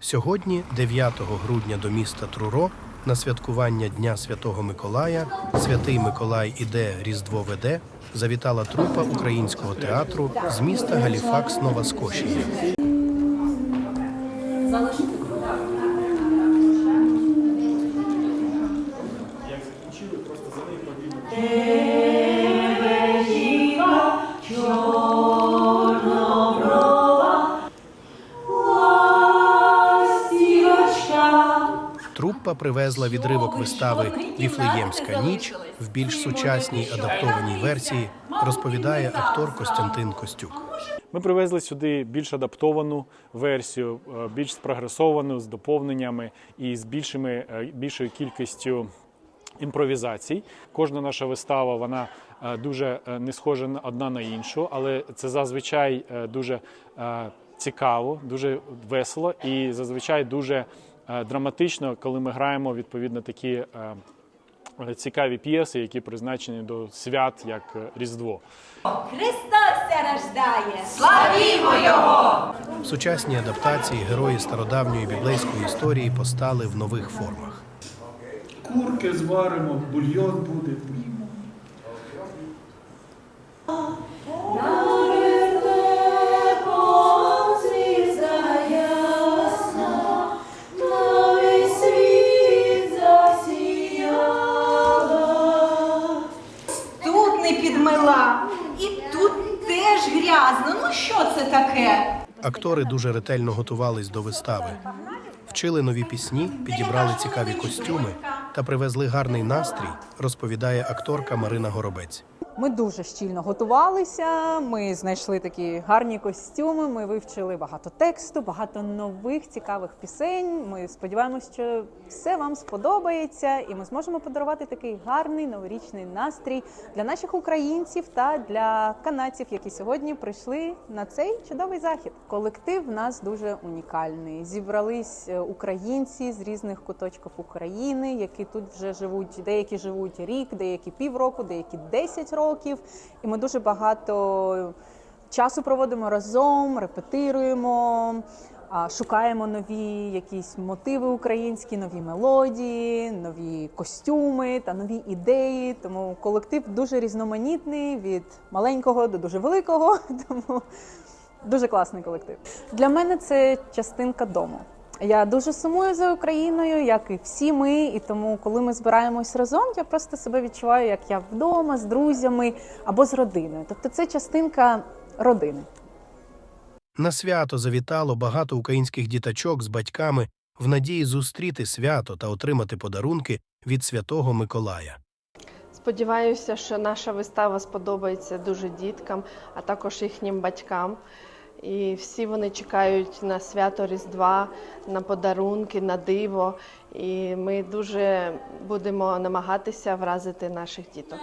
Сьогодні, 9 грудня, до міста Труро на святкування Дня Святого Миколая Святий Миколай іде Різдво веде завітала трупа українського театру з міста Галіфакс, Нова Скошія. Труппа привезла відривок вистави Віфлеємська ніч в більш сучасній адаптованій версії, розповідає актор Костянтин Костюк. Ми привезли сюди більш адаптовану версію, е, більш спрогресовану з доповненнями і з більшими, е, більшою кількістю імпровізацій. Кожна наша вистава вона е, дуже не схожа на- одна на іншу, але це зазвичай дуже цікаво, дуже весело і зазвичай дуже драматично, коли ми граємо відповідно такі. е, Цікаві п'єси, які призначені до свят як е, Різдво. Христос рождає! Славімо Його! В сучасній адаптації герої стародавньої біблейської історії постали в нових формах. Курки зваримо, бульйон буде. Не підмила, і тут теж грязно. Ну що це таке? Актори дуже ретельно готувались до вистави, вчили нові пісні, підібрали цікаві костюми та привезли гарний настрій, розповідає акторка Марина Горобець. Ми дуже щільно готувалися. Ми знайшли такі гарні костюми. Ми вивчили багато тексту, багато нових цікавих пісень. Ми сподіваємося, що все вам сподобається, і ми зможемо подарувати такий гарний новорічний настрій для наших українців та для канадців, які сьогодні прийшли на цей чудовий захід. Колектив в нас дуже унікальний. Зібрались е, українці з різних куточків України, які тут вже живуть. Деякі живуть рік, деякі півроку, деякі 10 років. І ми дуже багато часу проводимо разом, репетируємо. Шукаємо нові якісь мотиви українські, нові мелодії, нові костюми та нові ідеї. Тому колектив дуже різноманітний від маленького до дуже великого. Тому Дуже класний колектив. Для мене це частинка дому. Я дуже сумую за Україною, як і всі ми. І тому, коли ми збираємось разом, я просто себе відчуваю, як я вдома з друзями або з родиною. Тобто це частинка родини. На свято завітало багато українських діточок з батьками в надії зустріти свято та отримати подарунки від святого Миколая. Сподіваюся, що наша вистава сподобається дуже діткам, а також їхнім батькам. І всі вони чекають на свято Різдва, на подарунки, на диво. І ми дуже будемо намагатися вразити наших діток.